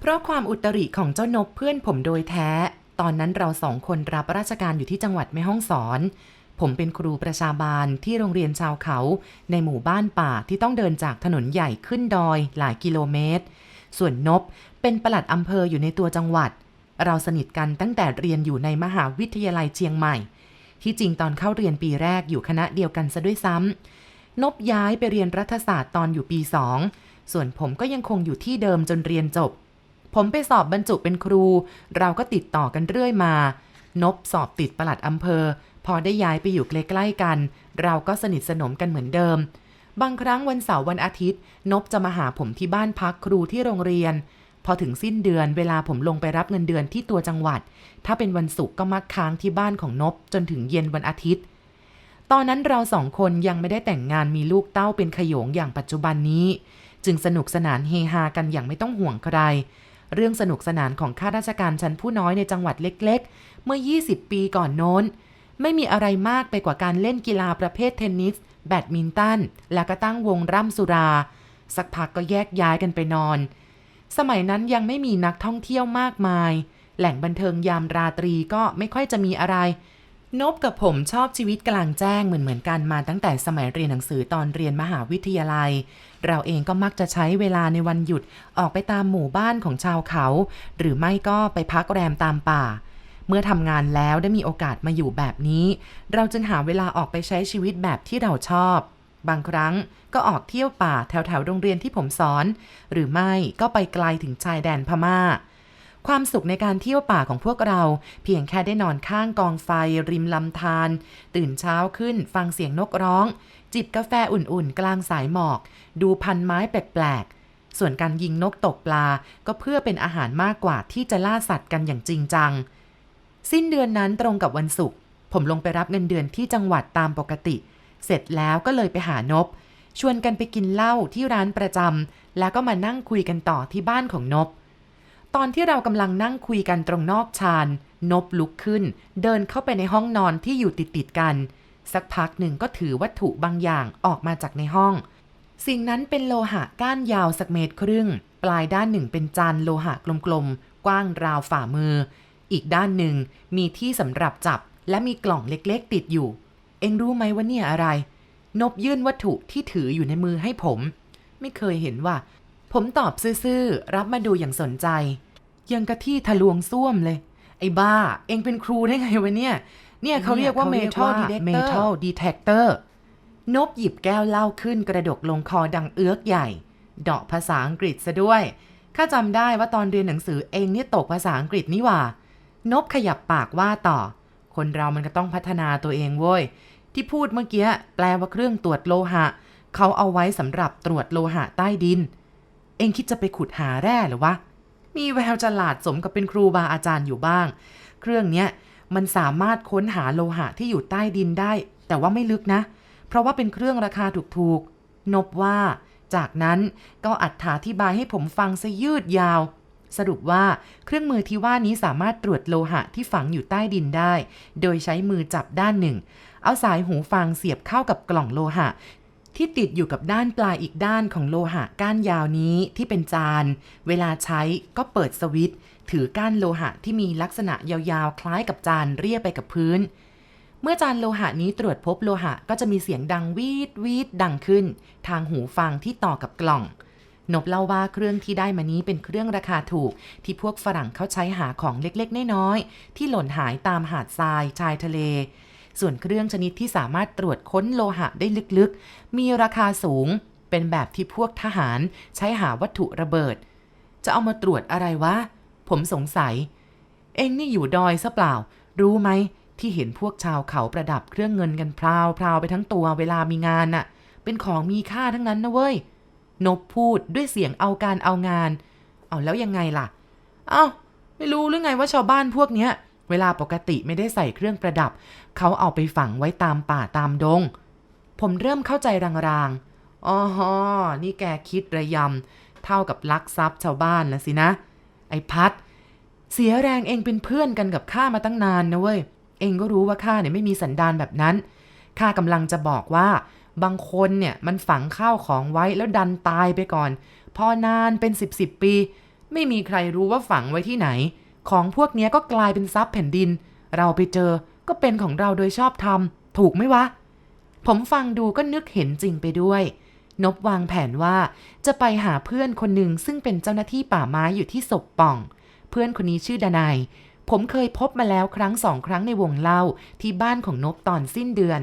เพราะความอุตริของเจ้านบเพื่อนผมโดยแท้ ตอนนั้นเราสองคนรับราชการอยู่ที่จังหวัดแม่ฮ่องสอน ผมเป็นครูประชาบาลที่โรงเรียนชาวเขา ในหมู่บ้านป่าที่ต้องเดินจากถนนใหญ่ขึ้นดอยหลายกิโลเมตร ส่วนนบเป็นปลัดอำเภออยู่ในตัวจังหวัด เราสนิทกันตั้งแต่เรียนอยู่ในมหาวิทยาลัยเชียงใหม่ ที่จริงตอนเข้าเรียนปีแรกอยู่คณะเดียวกันซะด้วยซ้ำ นบย้ายไปเรียนรัฐศาสตร์ตอนอยู่ปีสองส่วนผมก็ยังคงอยู่ที่เดิมจนเรียนจบ ผมไปสอบบรรจุเป็นครู เราก็ติดต่อกันเรื่อยมา นบสอบติดประหลัดอำเภอ พอได้ย้ายไปอยู่ใกล้ๆกัน เราก็สนิทสนมกันเหมือนเดิม บางครั้งวันเสาร์วันอาทิตย์ นบจะมาหาผมที่บ้านพักครูที่โรงเรียน พอถึงสิ้นเดือนเวลาผมลงไปรับเงินเดือนที่ตัวจังหวัด ถ้าเป็นวันศุกร์ก็มักค้างที่บ้านของนบจนถึงเย็นวันอาทิตย์ ตอนนั้นเราสองคนยังไม่ได้แต่งงานมีลูกเต้าเป็นขยงอย่างปัจจุบันนี้ จึงสนุกสนานเฮฮากันอย่างไม่ต้องห่วงใคร เรื่องสนุกสนานของข้าราชการชั้นผู้น้อยในจังหวัดเล็ก ๆ เมื่อ 20 ปีก่อนโน้น ไม่มีอะไรมากไปกว่าการเล่นกีฬาประเภทเทนนิส แบดมินตัน และก็ตั้งวงร่ำสุรา สักพักก็แยกย้ายกันไปนอน สมัยนั้นยังไม่มีนักท่องเที่ยวมากมาย แหล่งบันเทิงยามราตรีก็ไม่ค่อยจะมีอะไร นบกับผมชอบชีวิตกลางแจ้งเหมือนเหมือนๆกันมาตั้งแต่สมัยเรียนหนังสือตอนเรียนมหาวิทยาลัย เราเองก็มักจะใช้เวลาในวันหยุดออกไปตามหมู่บ้านของชาวเขา หรือไม่ก็ไปพักแรมตามป่า เมื่อทำงานแล้วได้มีโอกาสมาอยู่แบบนี้ เราจึงหาเวลาออกไปใช้ชีวิตแบบที่เราชอบ บางครั้งก็ออกเที่ยวป่าแถวแถวๆโรงเรียนที่ผมสอน หรือไม่ก็ไปไกลถึงชายแดนพม่า ความสุขในการเที่ยวป่าของพวกเรา เพียงแค่ได้นอนข้างกองไฟ ริมลำธาร ตื่นเช้าขึ้น ฟังเสียงนกร้อง จิบกาแฟอุ่นๆ กลางสายหมอก ดูพันไม้แปลกๆ ส่วนการยิงนกตกปลา ก็เพื่อเป็นอาหารมากกว่าที่จะล่าสัตว์กันอย่างจริงจัง สิ้นเดือนนั้นตรงกับวันศุกร์ ผมลงไปรับเงินเดือนที่จังหวัดตามปกติ เสร็จแล้วก็เลยไปหานบ ชวนกันไปกินเหล้าที่ร้านประจำแล้วก็มานั่งคุยกันต่อที่บ้านของนบ ตอนที่เรากำลังนั่งคุยกันตรงนอกชาน นบลุกขึ้น เดินเข้าไปในห้องนอนที่อยู่ติดติดกัน สักพักหนึ่งก็ถือวัตถุบางอย่างออกมาจากในห้อง สิ่งนั้นเป็นโลหะก้านยาวสักเมตรครึ่ง ปลายด้านหนึ่งเป็นจานโลหะกลมๆ กว้างราวฝ่ามือ อีกด้านหนึ่งมีที่สำหรับจับ และมีกล่องเล็กๆ ติดอยู่ เอ็งรู้ไหมว่าเนี่ยอะไร นบยื่นวัตถุที่ถืออยู่ในมือให้ผม ไม่เคยเห็นว่า ผมตอบซื่อๆ รับมาดูอย่างสนใจ ยังกะที่ทะลวงซ่วมเลย ไอ้บ้า เองเป็นครูได้ไงวะเนี่ย เนี่ยเขาเรียกว่า metal detector metal detector นบหยิบแก้วเหล้าขึ้นกระดกลงคอดังเอื้อกใหญ่ เดาะภาษาอังกฤษซะด้วยข้าจำได้ว่าตอนเรียนหนังสือเองเนี่ยตกภาษาอังกฤษนี่หว่า นบขยับปากว่าต่อ คนเรามันก็ต้องพัฒนาตัวเองเว้ย ที่พูดเมื่อกี้แปลว่าเครื่องตรวจโลหะ เขาเอาไว้สำหรับตรวจโลหะใต้ดิน เองคิดจะไปขุดหาแร่หรือวะ มีแววจะหลาดสมกับเป็นครูบาอาจารย์อยู่บ้าง เครื่องเนี้ยมันสามารถค้นหาโลหะที่อยู่ใต้ดินได้ แต่ว่าไม่ลึกนะ เพราะว่าเป็นเครื่องราคาถูกๆ นบว่า จากนั้นก็อัดถาธิบายให้ผมฟังซะยืดยาว สรุปว่าเครื่องมือที่ว่านี้สามารถตรวจโลหะที่ฝังอยู่ใต้ดินได้ โดยใช้มือจับด้านหนึ่ง เอาสายหูฟังเสียบเข้ากับกล่องโลหะ ที่ติดอยู่กับด้านปลายอีกด้านของโลหะก้านยาวนี้ที่เป็นจาน เวลาใช้ก็เปิดสวิตช์ถือก้านโลหะที่มีลักษณะยาวๆ คล้ายกับจานเรียบไปกับพื้น เมื่อจานโลหะนี้ตรวจพบโลหะก็จะมีเสียงดังวีดวีดดังขึ้น ทางหูฟังที่ต่อกับกล่อง นบเล่าว่าเครื่องที่ได้มานี้เป็นเครื่องราคาถูก ที่พวกฝรั่งเขาใช้หาของเล็กๆ น้อยๆ ที่หล่นหายตามหาดทรายชายทะเล ส่วนเครื่องชนิดที่สามารถตรวจค้นโลหะได้ลึกๆ มีราคาสูง เป็นแบบที่พวกทหารใช้หาวัตถุระเบิด จะเอามาตรวจอะไรวะ ผมสงสัย เองนี่อยู่ดอยซะเปล่า รู้ไหมที่เห็นพวกชาวเขาประดับเครื่องเงินกันพราวพราวไปทั้งตัวเวลามีงานน่ะ เป็นของมีค่าทั้งนั้นนะเว้ย นบพูดด้วยเสียงเอาการเอางาน เอาแล้วยังไงล่ะ เอ้า ไม่รู้หรือไงว่าชาวบ้านพวกเนี้ย เวลาปกติไม่ได้ใส่เครื่องประดับ เขาเอาไปฝังไว้ตามป่าตามดง ผมเริ่มเข้าใจรางๆอ๋อนี่แกคิดระยำ เท่ากับลักทรัพย์ชาวบ้านนะสินะ ไอ้พัด เสียแรงเองเป็นเพื่อนกันกับข้ามาตั้งนานนะเว้ย เองก็รู้ว่าข้าเนี่ยไม่มีสันดานแบบนั้น ข้ากำลังจะบอกว่าบางคนเนี่ยมันฝังข้าวของไว้แล้วดันตายไปก่อน พอนานเป็นสิบสิบปี ไม่มีใครรู้ว่าฝังไว้ที่ไหน ของพวกนี้ก็กลายเป็นทรัพย์แผ่นดิน เราไปเจอก็เป็นของเราโดยชอบธรรม ถูกไหมวะ ผมฟังดูก็นึกเห็นจริงไปด้วย นบวางแผนว่าจะไปหาเพื่อนคนหนึ่งซึ่งเป็นเจ้าหน้าที่ป่าไม้อยู่ที่ศพป่อง เพื่อนคนนี้ชื่อดนายผมเคยพบมาแล้วครั้งสองครั้งในวงเล่าที่บ้านของนบตอนสิ้นเดือน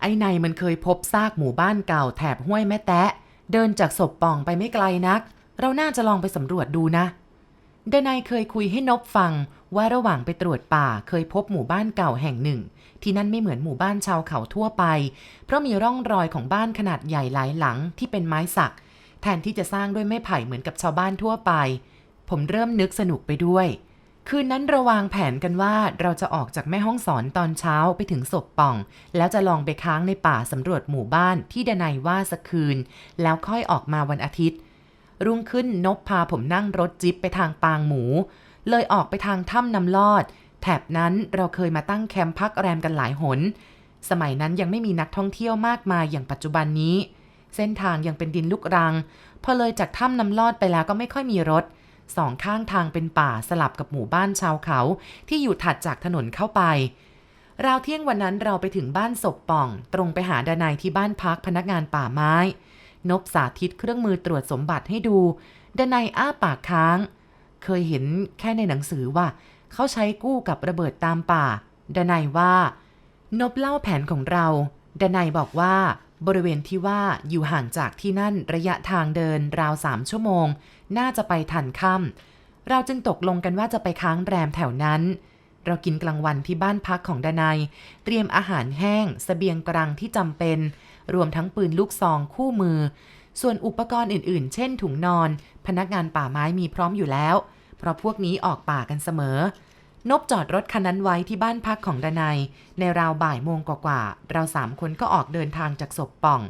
ไอ้ในมันเคยพบซากหมู่บ้านเก่าแถบห้วยแม่แตะ เดินจากศพป่องไปไม่ไกลนัก เราน่าจะลองไปสำรวจดูนะ ดนายเคยคุยให้นบฟังว่าระหว่างไปตรวจป่าเคยพบหมู่บ้านเก่าแห่งหนึ่ง ที่นั่นไม่เหมือนหมู่บ้านชาวเขาทั่วไป เพราะมีร่องรอยของบ้านขนาดใหญ่หลายหลังที่เป็นไม้สัก แทนที่จะสร้างด้วยไม้ไผ่เหมือนกับชาวบ้านทั่วไป ผมเริ่มนึกสนุกไปด้วย คืนนั้นราวางแผนกันว่าเราจะออกจากแม่ห้องสอนตอนเช้าไปถึงศพป่อง แล้วจะลองไปค้างในป่าสำรวจหมู่บ้านที่ดนัยว่าสักคืน แล้วค่อยออกมาวันอาทิตย์ รุ่งขึ้นนบพาผมนั่งรถจิ๊บไปทางปางหมู เลยออกไปทางถ้ำนำลอด แถบนั้นเราเคยมาตั้งแคมป์พักแรมกันหลายหน สมัยนั้นยังไม่มีนักท่องเที่ยวมากมายอย่างปัจจุบันนี้ เส้นทางยังเป็นดินลูกรัง พอเลยจากถ้ำนำลอดไปแล้วก็ไม่ค่อยมีรถ สองข้างทางเป็นป่าสลับกับหมู่บ้านชาวเขา ที่อยู่ถัดจากถนนเข้าไปราวเที่ยงวันนั้นเราไปถึงบ้านศพป่อง ตรงไปหาดานายที่บ้านพักพนักงานป่าไม้ นบสาธิตเครื่องมือตรวจสมบัติให้ดูดนายอ้าปากค้าง เคยเห็นแค่ในหนังสือว่า เขาใช้กู้กับระเบิดตามป่าดนายว่า นบเล่าแผนของเราดนายบอกว่าบริเวณที่ว่าอยู่ห่างจากที่นั่นระยะทางเดินราวสามชั่วโมง น่าจะไปทันค่ำเราจึงตกลงกันว่าจะไปค้างแรมแถวนั้น เรากินกลางวันที่บ้านพักของดนายเตรียมอาหารแห้งสเสบียงกลางที่จำเป็น รวมทั้งปืนลูกซองคู่มือ ส่วนอุปกรณ์อื่นๆ เช่นถุงนอน พนักงานป่าไม้มีพร้อมอยู่แล้ว เพราะพวกนี้ออกป่ากันเสมอ นบจอดรถคันนั้นไว้ที่บ้านพักของดนายในราวบ่ายโมงกว่าๆเราสามคนก็ออกเดินทางจากศพป่อง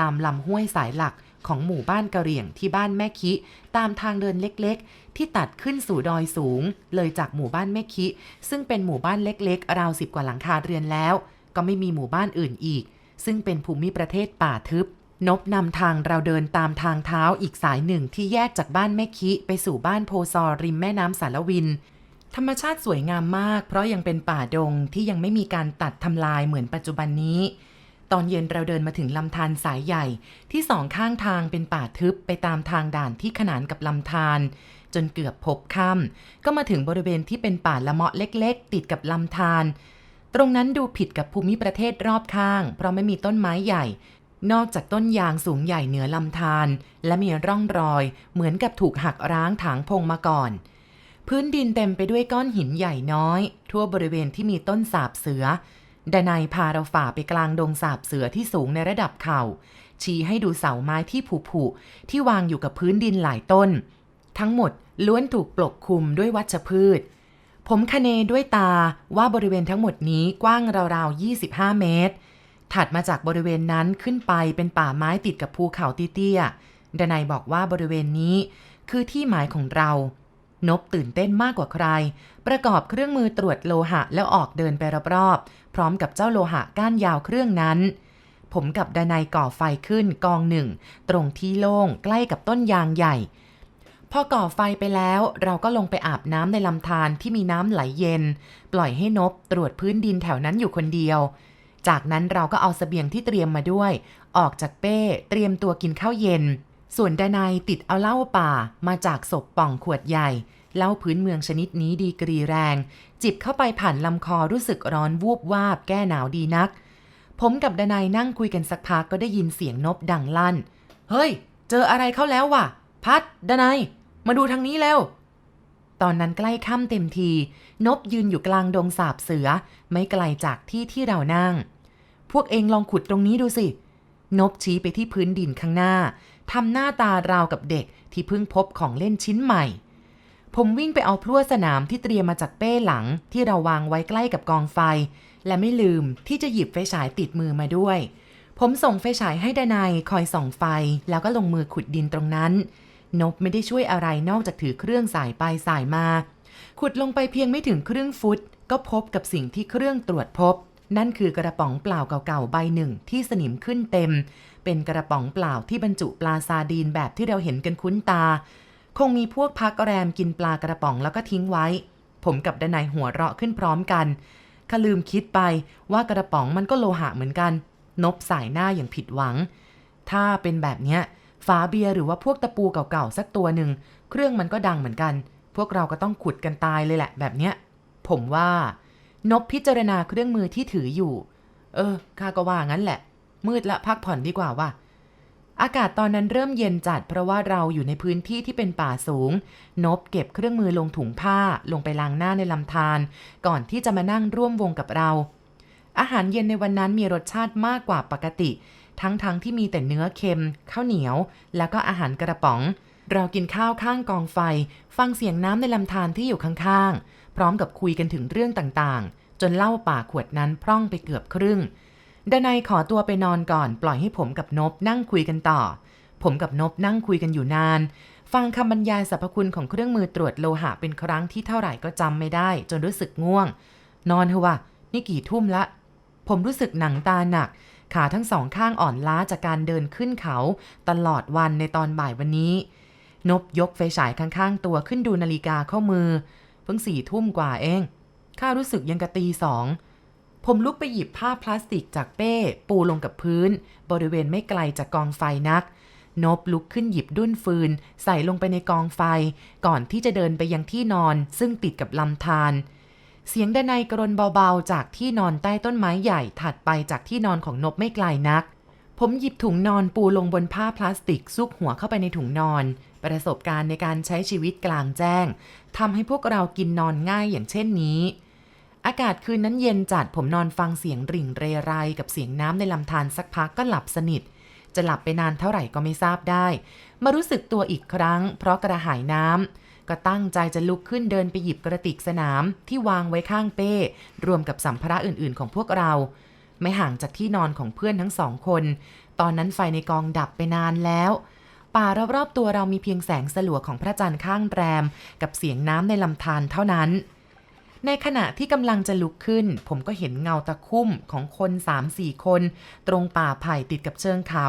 ตามลำห้วยสายหลักของหมู่บ้านกะเหรี่ยงที่บ้านแม่คิ ตามทางเดินเล็กๆ ที่ตัดขึ้นสู่ดอยสูง เลยจากหมู่บ้านแม่คิ ซึ่งเป็นหมู่บ้านเล็กๆ ราวสิบกว่าหลังคาเรือนแล้ว ก็ไม่มีหมู่บ้านอื่นอีก ซึ่งเป็นภูมิประเทศป่าทึบ นบนำทางเราเดินตามทางเท้าอีกสายหนึ่งที่แยกจากบ้านแม่คิไปสู่บ้านโพซอริมแม่น้ำสารวิน ธรรมชาติสวยงามมาก เพราะยังเป็นป่าดงที่ยังไม่มีการตัดทำลายเหมือนปัจจุบันนี้ตอนเย็นเราเดินมาถึงลำธารสายใหญ่ที่สองข้างทางเป็นป่าทึบไปตามทางด่านที่ขนานกับลำธารจนเกือบพบค่ำก็มาถึงบริเวณที่เป็นป่าละเมาะเล็ก ๆ ติดกับลำธาร ตรงนั้นดูผิดกับภูมิประเทศรอบข้าง เพราะไม่มีต้นไม้ใหญ่ นอกจากต้นยางสูงใหญ่เหนือลำธารและมีร่องรอยเหมือนกับถูกหักร้างถางพงมาก่อน พื้นดินเต็มไปด้วยก้อนหินใหญ่น้อย ทั่วบริเวณที่มีต้นสาบเสือดานายพาเราฝ่าไปกลางดงสาบเสือที่สูงในระดับเข่า ชี้ให้ดูเสาไม้ที่ผุๆที่วางอยู่กับพื้นดินหลายต้น ทั้งหมดล้วนถูกปกคลุมด้วยวัชพืช ผมคเนด้วยตาว่าบริเวณทั้งหมดนี้กว้างราวๆ 25 เมตร ถัดมาจากบริเวณนั้นขึ้นไปเป็นป่าไม้ติดกับภูเขาเตี้ยๆดนายบอกว่าบริเวณนี้คือที่หมายของเรา นบตื่นเต้นมากกว่าใคร ประกอบเครื่องมือตรวจโลหะแล้วออกเดินไปรอบๆ พร้อมกับเจ้าโลหะก้านยาวเครื่องนั้น ผมกับดนายก่อไฟขึ้นกองหนึ่ง ตรงที่โล่งใกล้กับต้นยางใหญ่ พอก่อไฟไปแล้วเราก็ลงไปอาบน้ำในลำธารที่มีน้ำไหลเย็น ปล่อยให้นบตรวจพื้นดินแถวนั้นอยู่คนเดียว จากนั้นเราก็เอาเสบียงที่เตรียมมาด้วย ออกจากเป้เตรียมตัวกินข้าวเย็น ส่วนดานายติดเอาเหล้าป่ามาจากศพป่องขวดใหญ่เหล้าพื้นเมืองชนิดนี้ดีกรีแรง จิบเข้าไปผ่านลำคอรู้สึกร้อนวูบวาบแก้หนาวดีนัก ผมกับดานายนั่งคุยกันสักพักก็ได้ยินเสียงนบดังลั่น เฮ้ย เจออะไรเข้าแล้ววะพัดดานาย มาดูทางนี้แล้วตอนนั้นใกล้ค่ำเต็มที นบยืนอยู่กลางดงสาบเสือ ไม่ไกลจากที่ที่เรานั่ง พวกเองลองขุดตรงนี้ดูสิ นบชี้ไปที่พื้นดินข้างหน้า ทำหน้าตาราวกับเด็กที่เพิ่งพบของเล่นชิ้นใหม่ ผมวิ่งไปเอาพลั่วสนามที่เตรียมมาจากเป้หลังที่เราวางไว้ใกล้กับกองไฟ และไม่ลืมที่จะหยิบไฟฉายติดมือมาด้วยผมส่งไฟฉายให้ดานายคอยส่องไฟแล้วก็ลงมือขุดดินตรงนั้น นบไม่ได้ช่วยอะไรนอกจากถือเครื่องสายไปสายมา ขุดลงไปเพียงไม่ถึงครึ่งฟุต ก็พบกับสิ่งที่เครื่องตรวจพบ นั่นคือกระป๋องเปล่าเก่าๆใบหนึ่งที่สนิมขึ้นเต็ม เป็นกระป๋องเปล่าที่บรรจุปลาซาดีนแบบที่เราเห็นกันคุ้นตา คงมีพวกพักแรมกินปลากระป๋องแล้วก็ทิ้งไว้ ผมกับดนายหัวเราะขึ้นพร้อมกันขลืมคิดไปว่ากระป๋องมันก็โลหะเหมือนกัน นบสายหน้าอย่างผิดหวัง ถ้าเป็นแบบเนี้ย ฝาเบียร์หรือว่าพวกตะปูเก่าๆสักตัวหนึ่งเครื่องมันก็ดังเหมือนกัน พวกเราก็ต้องขุดกันตายเลยแหละแบบเนี้ย ผมว่า นบพิจารณาเครื่องมือที่ถืออยู่ เออข้าก็ว่างั้นแหละ มืดละพักผ่อนดีกว่าว่ะอากาศตอนนั้นเริ่มเย็นจัดเพราะว่าเราอยู่ในพื้นที่ที่เป็นป่าสูง นบเก็บเครื่องมือลงถุงผ้าลงไปล้างหน้าในลำธารก่อนที่จะมานั่งร่วมวงกับเรา อาหารเย็นในวันนั้นมีรสชาติมากกว่าปกติ ทั้งๆทที่มีแต่เนื้อเค็ม ข้าวเหนียว แล้วก็อาหารกระป๋อง เรากินข้าวข้างกองไฟ ฟังเสียงน้ำในลำธารที่อยู่ข้างๆ พร้อมกับคุยกันถึงเรื่องต่างๆ จนเหล้าป่าขวดนั้นพร่องไปเกือบครึ่งดนัยขอตัวไปนอนก่อนปล่อยให้ผมกับนบนั่งคุยกันต่อ ผมกับนบนั่งคุยกันอยู่นาน ฟังคำบรรยายสรรพคุณของเครื่องมือตรวจโลหะเป็นครั้งที่เท่าไหร่ก็จำไม่ได้ จนรู้สึกง่วง นอนเถอะวะนี่กี่ทุ่มละ ผมรู้สึกหนังตาหนัก ขาทั้งสองข้างอ่อนล้าจากการเดินขึ้นเขาตลอดวันในตอนบ่ายวันนี้ นบยกไฟฉายข้างๆตัวขึ้นดูนาฬิกาข้ามือ เพิ่งสี่ทุ่มกว่าเองข้ารู้สึกยังกะตีสองผมลุกไปหยิบผ้าพลาสติกจากเป้ ปูลงกับพื้น บริเวณไม่ไกลจากกองไฟนัก นบลุกขึ้นหยิบดุ้นฟืน ใส่ลงไปในกองไฟ ก่อนที่จะเดินไปยังที่นอน ซึ่งติดกับลำธาร เสียงดนัยกรนเบาๆ จากที่นอนใต้ต้นไม้ใหญ่ถัดไปจากที่นอนของนบไม่ไกลนัก ผมหยิบถุงนอนปูลงบนผ้าพลาสติกซุกหัวเข้าไปในถุงนอน ประสบการณ์ในการใช้ชีวิตกลางแจ้งทำให้พวกเรากินนอนง่ายอย่างเช่นนี้ อากาศคืนนั้นเย็นจัดผมนอนฟังเสียงริ่งเรไรกับเสียงน้ำในลำธารสักพักก็หลับสนิท จะหลับไปนานเท่าไหร่ก็ไม่ทราบได้ มารู้สึกตัวอีกครั้ง เพราะกระหายน้ำ ก็ตั้งใจจะลุกขึ้นเดินไปหยิบกระติกสนามที่วางไว้ข้างเป้ รวมกับสัมภาระอื่นๆของพวกเรา ไม่ห่างจากที่นอนของเพื่อนทั้งสองคน ตอนนั้นไฟในกองดับไปนานแล้ว ป่ารอบๆตัวเรามีเพียงแสงสลัวของพระจันทร์ข้างแรม กับเสียงน้ำในลำธารเท่านั้น ในขณะที่กำลังจะลุกขึ้น ผมก็เห็นเงาตะคุ่มของคน3-4คน ตรงป่าไผ่ติดกับเชิงเขา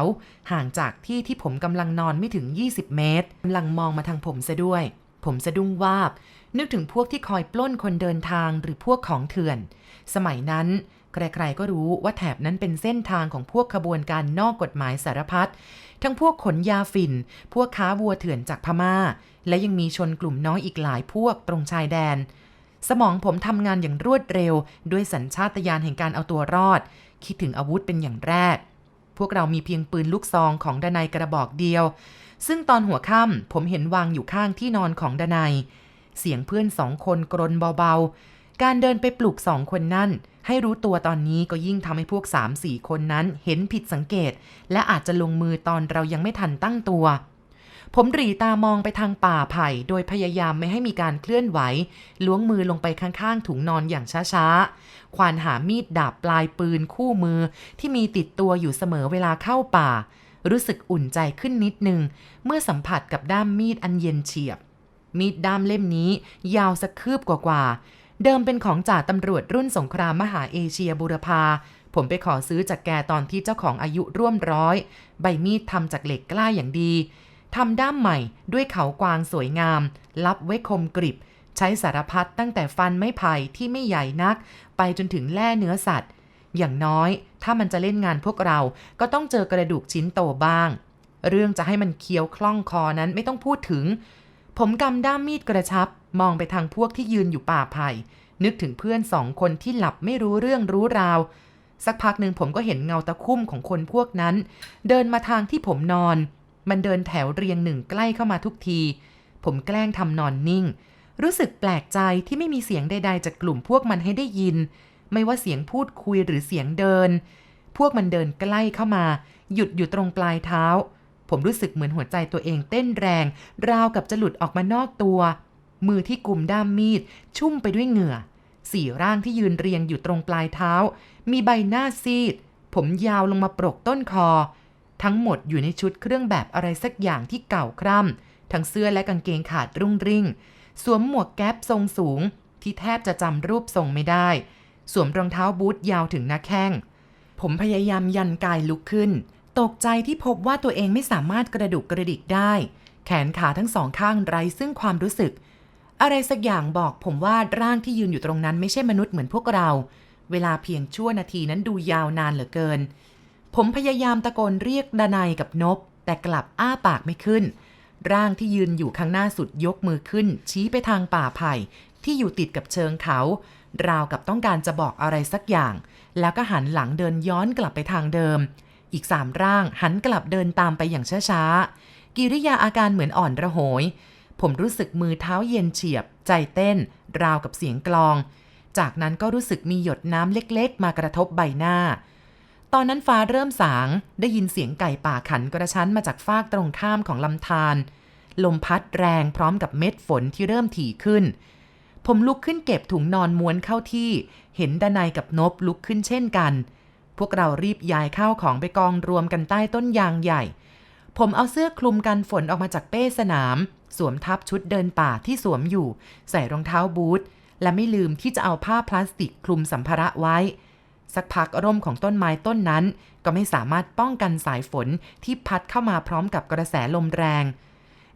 ห่างจากที่ที่ผมกำลังนอนไม่ถึง 20 เมตรกำลังมองมาทางผมซะด้วย ผมสะดุ้งวาบ นึกถึงพวกที่คอยปล้นคนเดินทางหรือพวกของเถื่อน สมัยนั้น ใครๆก็รู้ว่าแถบนั้นเป็นเส้นทางของพวกขบวนการนอกกฎหมายสารพัด ทั้งพวกขนยาฝิ่น พวกค้าวัวเถื่อนจากพม่า และยังมีชนกลุ่มน้อยอีกหลายพวกตรงชายแดน สมองผมทำงานอย่างรวดเร็ว ด้วยสัญชาตญาณแห่งการเอาตัวรอด คิดถึงอาวุธเป็นอย่างแรก พวกเรามีเพียงปืนลูกซองของดนัยกระบอกเดียว ซึ่งตอนหัวค่ำผมเห็นวางอยู่ข้างที่นอนของดนัยเสียงเพื่อนสองคนกรนเบาๆ การเดินไปปลุกสองคนนั่น ให้รู้ตัวตอนนี้ก็ยิ่งทำให้พวกสามสี่คนนั้นเห็นผิดสังเกต และอาจจะลงมือตอนเรายังไม่ทันตั้งตัว ผมหรีตามองไปทางป่าไผ่ โดยพยายามไม่ให้มีการเคลื่อนไหว ล้วงมือลงไปข้างๆ ถุงนอนอย่างช้าๆ ควานหามีดดาบปลายปืนคู่มือที่มีติดตัวอยู่เสมอเวลาเข้าป่า รู้สึกอุ่นใจขึ้นนิดนึง เมื่อสัมผัสกับด้ามมีดอันเย็นเฉียบ มีดด้ามเล่มนี้ ยาวสักคืบกว่าๆ เดิมเป็นของจ่าตำรวจรุ่นสงครามมหาเอเชียบุรพา ผมไปขอซื้อจากแกตอนที่เจ้าของอายุร่วมร้อย ใบมีดทำจากเหล็กกล้าอย่างดีทำด้ามใหม่ด้วยเขากวางสวยงามรับไว้คมกริบ ใช้สารพัดตั้งแต่ฟันไม้ไผ่ที่ไม่ใหญ่นัก ไปจนถึงแล่เนื้อสัตว์ อย่างน้อย ถ้ามันจะเล่นงานพวกเราก็ต้องเจอกระดูกชิ้นโตบ้าง เรื่องจะให้มันเคี้ยวคล่องคอนั้นไม่ต้องพูดถึง ผมกำด้ามมีดกระชับ มองไปทางพวกที่ยืนอยู่ป่าไผ่ นึกถึงเพื่อนสองคนที่หลับไม่รู้เรื่องรู้ราว สักพักหนึ่งผมก็เห็นเงาตะคุ่มของคนพวกนั้น เดินมาทางที่ผมนอน มันเดินแถวเรียงหนึ่งใกล้เข้ามาทุกที ผมแกล้งทำนอนนิ่ง รู้สึกแปลกใจที่ไม่มีเสียงใด ๆ จากกลุ่มพวกมันให้ได้ยิน ไม่ว่าเสียงพูดคุยหรือเสียงเดิน พวกมันเดินใกล้เข้ามา หยุดอยู่ตรงปลายเท้า ผมรู้สึกเหมือนหัวใจตัวเองเต้นแรง ราวกับจะหลุดออกมานอกตัว มือที่กุมด้ามมีด ชุ่มไปด้วยเหงื่อ สี่ร่างที่ยืนเรียงอยู่ตรงปลายเท้า มีใบหน้าซีด ผมยาวลงมาปรกต้นคอ ทั้งหมดอยู่ในชุดเครื่องแบบอะไรสักอย่างที่เก่าคร่ำทั้งเสื้อและกางเกงขาดรุ่งริ่ง สวมหมวกแก๊ปทรงสูงที่แทบจะจำรูปทรงไม่ได้ สวมรองเท้าบูทยาวถึงหน้าแข้ง ผมพยายามยันกายลุกขึ้น ตกใจที่พบว่าตัวเองไม่สามารถกระดุกกระดิกได้ แขนขาทั้งสองข้างไร้ซึ่งความรู้สึก อะไรสักอย่างบอกผมว่าร่างที่ยืนอยู่ตรงนั้นไม่ใช่มนุษย์เหมือนพวกเรา เวลาเพียงชั่วนาทีนั้นดูยาวนานเหลือเกิน ผมพยายามตะโกนเรียกดนัยกับนบ แต่กลับอ้าปากไม่ขึ้น ร่างที่ยืนอยู่ข้างหน้าสุดยกมือขึ้น ชี้ไปทางป่าไผ่ที่อยู่ติดกับเชิงเขา ราวกับต้องการจะบอกอะไรสักอย่าง แล้วก็หันหลังเดินย้อนกลับไปทางเดิม อีกสามร่างหันกลับเดินตามไปอย่างช้าๆ กิริยาอาการเหมือนอ่อนระโหย ผมรู้สึกมือเท้าเย็นเฉียบ ใจเต้น ราวกับเสียงกลอง จากนั้นก็รู้สึกมีหยดน้ำเล็กๆ มากระทบใบหน้า ตอนนั้นฟ้าเริ่มสาง ได้ยินเสียงไก่ป่าขันกระชั้นมาจากฟากตรงข้ามของลำธารลมพัดแรงพร้อมกับเม็ดฝนที่เริ่มถี่ขึ้น ผมลุกขึ้นเก็บถุงนอนม้วนเข้าที่ เห็นดนัยกับนบลุกขึ้นเช่นกัน พวกเรารีบย้ายข้าวของไปกองรวมกันใต้ต้นยางใหญ่ ผมเอาเสื้อคลุมกันฝนออกมาจากเป้สนาม สวมทับชุดเดินป่าที่สวมอยู่ ใส่รองเท้าบูท และไม่ลืมที่จะเอาผ้าพลาสติกคลุมสัมภาระไว้ สักพักร่มของต้นไม้ต้นนั้น ก็ไม่สามารถป้องกันสายฝนที่พัดเข้ามาพร้อมกับกระแสลมแรง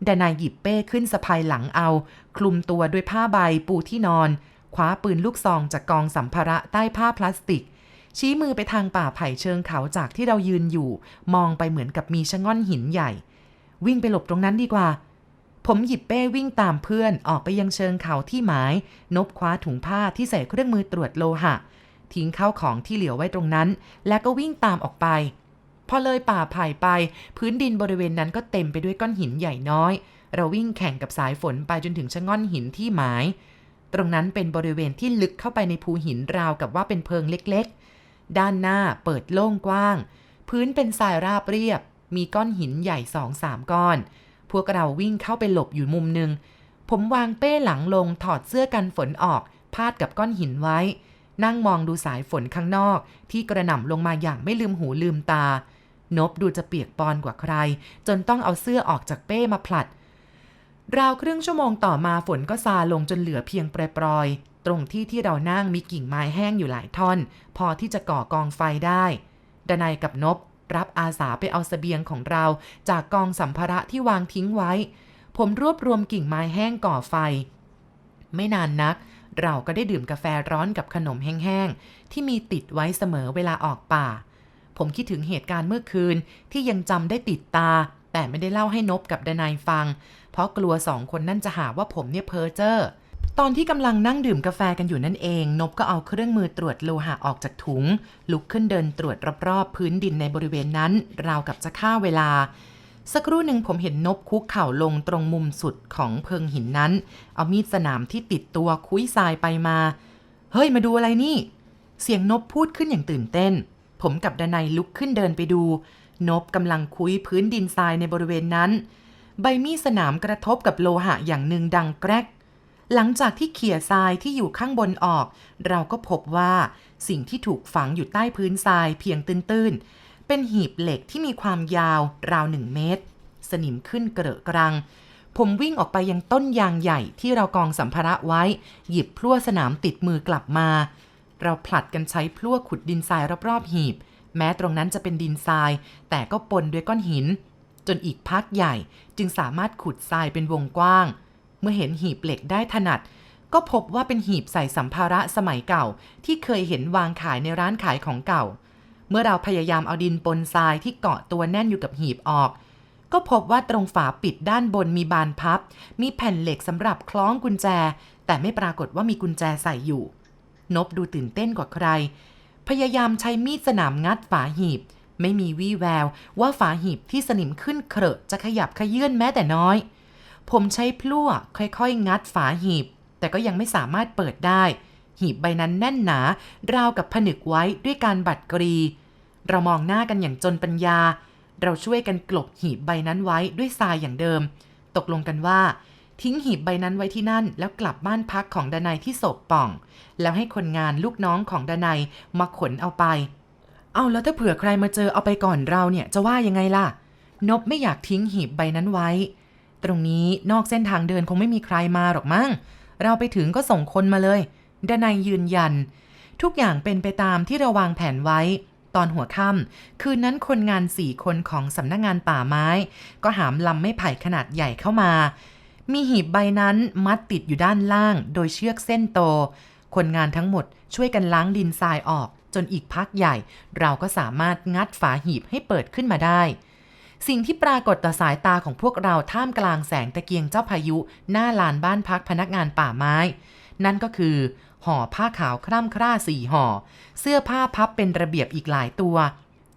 ดนายหยิบเป้ขึ้นสะพายหลังเอา คลุมตัวด้วยผ้าใบปูที่นอน คว้าปืนลูกซองจากกองสัมภาระใต้ผ้าพลาสติก ชี้มือไปทางป่าไผ่เชิงเขาจากที่เรายืนอยู่ มองไปเหมือนกับมีชะง่อนหินใหญ่ วิ่งไปหลบตรงนั้นดีกว่า ผมหยิบเป้วิ่งตามเพื่อนออกไปยังเชิงเขาที่หมาย นบคว้าถุงผ้าที่ใส่เครื่องมือตรวจโลหะ ทิ้งข้าวของที่เหลือไว้ตรงนั้น แล้วก็วิ่งตามออกไป พอเลยป่าไผ่ไป พื้นดินบริเวณนั้นก็เต็มไปด้วยก้อนหินใหญ่น้อย เราวิ่งแข่งกับสายฝนไปจนถึงชะง่อนหินที่หมาย ตรงนั้นเป็นบริเวณที่ลึกเข้าไปในภูหินราวกับว่าเป็นเพิงเล็กๆ ด้านหน้าเปิดโล่งกว้าง พื้นเป็นทรายราบเรียบ มีก้อนหินใหญ่สองสามก้อน พวกเราวิ่งเข้าไปหลบอยู่มุมหนึ่งผมวางเป้หลังลงถอดเสื้อกันฝนออก พาดกับก้อนหินไว้ นั่งมองดูสายฝนข้างนอก ที่กระหน่ำลงมาอย่างไม่ลืมหูลืมตา นบดูจะเปียกปอนกว่าใคร จนต้องเอาเสื้อออกจากเป้มาผลัด ราวครึ่งชั่วโมงต่อมาฝนก็ซาลงจนเหลือเพียงปรอยๆ ตรงที่ที่เรานั่งมีกิ่งไม้แห้งอยู่หลายท่อน พอที่จะก่อกองไฟได้ดนัยกับนบรับอาสาไปเอาเสบียงของเราจากกองสัมภาระที่วางทิ้งไว้ ผมรวบรวมกิ่งไม้แห้งก่อไฟ ไม่นานนัก เราก็ได้ดื่มกาแฟร้อนกับขนมแห้งๆ ที่มีติดไว้เสมอเวลาออกป่า ผมคิดถึงเหตุการณ์เมื่อคืนที่ยังจำได้ติดตา แต่ไม่ได้เล่าให้นบกับดนายฟัง เพราะกลัวสองคนนั่นจะหาว่าผมเนี่ยเพ้อเจ้อตอนที่กำลังนั่งดื่มกาแฟกันอยู่นั่นเอง นบก็เอาเครื่องมือตรวจโลหะออกจากถุง ลุกขึ้นเดินตรวจรอบๆพื้นดินในบริเวณนั้น ราวกับจะฆ่าเวลา สักครู่หนึ่งผมเห็นนบคุกเข่าลงตรงมุมสุดของเพิงหินนั้น เอามีดสนามที่ติดตัวคุ้ยทรายไปมา เฮ้ยมาดูอะไรนี่ เสียงนบพูดขึ้นอย่างตื่นเต้น ผมกับดนัยลุกขึ้นเดินไปดู นบกำลังคุยพื้นดินทรายในบริเวณนั้น ใบมีดสนามกระทบกับโลหะอย่างหนึ่งดังแกรก หลังจากที่เขี่ยทรายที่อยู่ข้างบนออก เราก็พบว่าสิ่งที่ถูกฝังอยู่ใต้พื้นทรายเพียงตื้นๆ เป็นหีบเหล็กที่มีความยาวราวหนึ่งเมตร สนิมขึ้นเกลอะกรังผมวิ่งออกไปยังต้นยางใหญ่ที่เรากองสัมภาระไว้ หยิบพลั่วสนามติดมือกลับมา เราผลัดกันใช้พลั่วขุดดินทรายรอบๆหีบ แม้ตรงนั้นจะเป็นดินทราย แต่ก็ปนด้วยก้อนหิน จนอีกพักใหญ่จึงสามารถขุดทรายเป็นวงกว้าง เมื่อเห็นหีบเหล็กได้ถนัด ก็พบว่าเป็นหีบใส่สัมภาระสมัยเก่า ที่เคยเห็นวางขายในร้านขายของเก่า เมื่อเราพยายามเอาดินปนทรายที่เกาะตัวแน่นอยู่กับหีบออกก็พบว่าตรงฝาปิดด้านบนมีบานพับ มีแผ่นเหล็กสำหรับคล้องกุญแจ แต่ไม่ปรากฏว่ามีกุญแจใส่อยู่ นบดูตื่นเต้นกว่าใคร พยายามใช้มีดสนามงัดฝาหีบ ไม่มีวี่แววว่าฝาหีบที่สนิมขึ้นเครอะจะขยับขยื่นแม้แต่น้อย ผมใช้พลั่วค่อยๆ งัดฝาหีบ แต่ก็ยังไม่สามารถเปิดได้ หีบใบนั้นแน่นหนาราวกับผนึกไว้ด้วยการบัดกรี เรามองหน้ากันอย่างจนปัญญา เราช่วยกันกลบหีบใบนั้นไว้ด้วยทรายอย่างเดิม ตกลงกันว่า ทิ้งหีบใบนั้นไว้ที่นั่น แล้วกลับบ้านพักของดนัยที่โศกป่อง แล้วให้คนงานลูกน้องของดนัยมาขนเอาไป เอาแล้วถ้าเผื่อใครมาเจอเอาไปก่อนเราเนี่ยจะว่ายังไงล่ะ นบไม่อยากทิ้งหีบใบนั้นไว้ ตรงนี้นอกเส้นทางเดินคงไม่มีใครมาหรอกมั้ง เราไปถึงก็ส่งคนมาเลย ดนัยยืนยัน ทุกอย่างเป็นไปตามที่เราวางแผนไว้ตอนหัวค่ำคืนนั้นคนงานสี่คนของสำนักงงานป่าไม้ ก็หามลำไม้ไผ่ขนาดใหญ่เข้ามา มีหีบใบนั้นมัดติดอยู่ด้านล่างโดยเชือกเส้นโต คนงานทั้งหมดช่วยกันล้างดินทรายออก จนอีกพักใหญ่ เราก็สามารถงัดฝาหีบให้เปิดขึ้นมาได้ สิ่งที่ปรากฏต่อสายตาของพวกเราท่ามกลางแสงตะเกียงเจ้าพายุ หน้าลานบ้านพักพนักงานป่าไม้ นั่นก็คือห่อผ้าขาวคร่ำคร่าสี่ห่อ เสื้อผ้าพับเป็นระเบียบอีกหลายตัว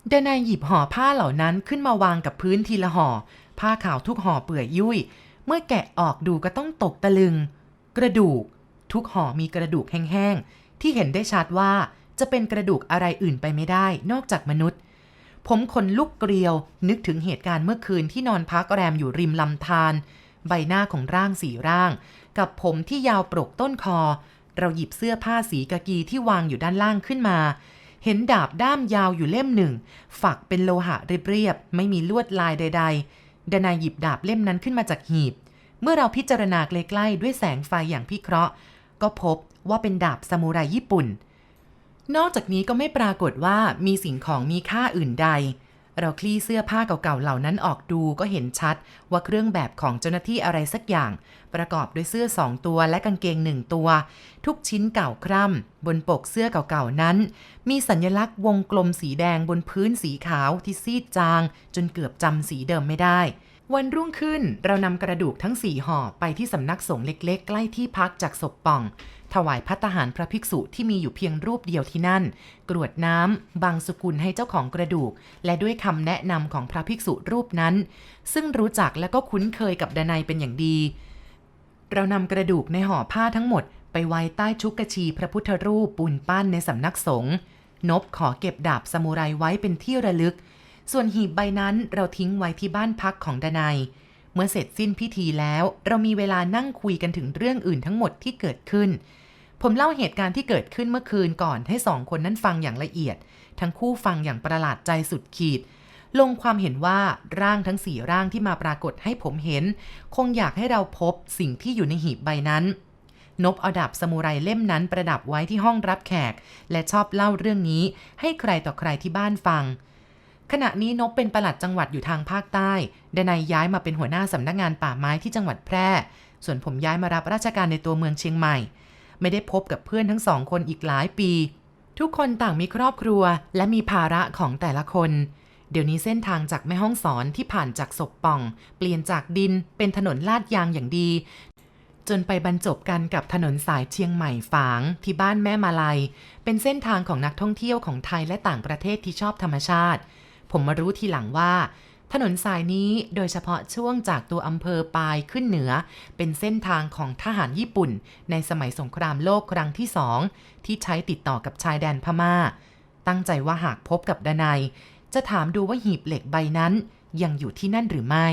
เดนายหยิบห่อผ้าเหล่านั้นขึ้นมาวางกับพื้นทีละห่อ ผ้าขาวทุกห่อเปื่อยยุ่ย เมื่อแกะออกดูก็ต้องตกตะลึง กระดูก ทุกห่อมีกระดูกแห้งๆ ที่เห็นได้ชัดว่าจะเป็นกระดูกอะไรอื่นไปไม่ได้นอกจากมนุษย์ ผมขนลุกเกลียว นึกถึงเหตุการณ์เมื่อคืนที่นอนพักแรมอยู่ริมลำธารใบหน้าของร่างสีร่าง กับผมที่ยาวปรกต้นคอ เราหยิบเสื้อผ้าสีกากีที่วางอยู่ด้านล่างขึ้นมา เห็นดาบด้ามยาวอยู่เล่มหนึ่ง ฝักเป็นโลหะเรียบๆไม่มีลวดลายใด ๆ ดนายหยิบดาบเล่มนั้นขึ้นมาจากหีบ เมื่อเราพิจารณาใกล้ๆด้วยแสงไฟอย่างพิเคราะห์ ก็พบว่าเป็นดาบซามูไรญี่ปุ่น นอกจากนี้ก็ไม่ปรากฏว่ามีสิ่งของมีค่าอื่นใด เราคลี่เสื้อผ้าเก่าๆเหล่านั้นออกดูก็เห็นชัดว่าเครื่องแบบของเจ้าหน้าที่อะไรสักอย่าง ประกอบด้วยเสื้อสองตัวและกางเกงหนึ่งตัว ทุกชิ้นเก่าคร่ำบนปกเสื้อเก่าๆนั้น มีสัญลักษณ์วงกลมสีแดงบนพื้นสีขาวที่ซีดจาง จนเกือบจำสีเดิมไม่ได้วันรุ่งขึ้นเรานำกระดูกทั้งสี่ห่อไปที่สำนักสงฆ์เล็กๆ ใกล้ที่พักจากศพป่อง ถวายพัตหารพระภิกษุที่มีอยู่เพียงรูปเดียวที่นั่น กรวดน้ำบางสกุลให้เจ้าของกระดูก และด้วยคำแนะนำของพระภิกษุรูปนั้น ซึ่งรู้จักและก็คุ้นเคยกับดนัยเป็นอย่างดี เรานำกระดูกในห่อผ้าทั้งหมด ไปไว้ใต้ชุกกชีพระพุทธรูปปูนปั้นในสำนักสงฆ์นบขอเก็บดาบซามูไรไว้เป็นที่ระลึก ส่วนหีบใบนั้นเราทิ้งไว้ที่บ้านพักของดนัย เมื่อเสร็จสิ้นพิธีแล้ว เรามีเวลานั่งคุยกันถึงเรื่องอื่นทั้งหมดที่เกิดขึ้น ผมเล่าเหตุการณ์ที่เกิดขึ้นเมื่อคืนก่อนให้สองคนนั้นฟังอย่างละเอียด ทั้งคู่ฟังอย่างประหลาดใจสุดขีด ลงความเห็นว่าร่างทั้งสี่ร่างที่มาปรากฏให้ผมเห็น คงอยากให้เราพบสิ่งที่อยู่ในหีบใบนั้นนบเอาดาบสมุไรเล่มนั้นประดับไว้ที่ห้องรับแขก และชอบเล่าเรื่องนี้ให้ใครต่อใครที่บ้านฟัง ขณะนี้นบเป็นประหลัดจังหวัดอยู่ทางภาคใต้ดนายย้ายมาเป็นหัวหน้าสำนักงานป่าไม้ที่จังหวัดแพร่ ส่วนผมย้ายมารับราชการในตัวเมืองเชียงใหม่ ไม่ได้พบกับเพื่อนทั้งสองคนอีกหลายปี ทุกคนต่างมีครอบครัวและมีภาระของแต่ละคน เดี๋ยวนี้เส้นทางจากแม่ห้องสอนที่ผ่านจากศพป่อง เปลี่ยนจากดินเป็นถนนลาดยางอย่างดี จนไปบรรจบกันกับถนนสายเชียงใหม่ฝางที่บ้านแม่มาลัย เป็นเส้นทางของนักท่องเที่ยวของไทยและต่างประเทศที่ชอบธรรมชาติ ผมมารู้ทีหลังว่า ถนนสายนี้โดยเฉพาะช่วงจากตัวอำเภอปายขึ้นเหนือ เป็นเส้นทางของทหารญี่ปุ่น ในสมัยสงครามโลกครั้งที่สองที่ใช้ติดต่อกับชายแดนพม่า ตั้งใจว่าหากพบกับดนัยจะถามดูว่าหีบเหล็กใบนั้นยังอยู่ที่นั่นหรือไม่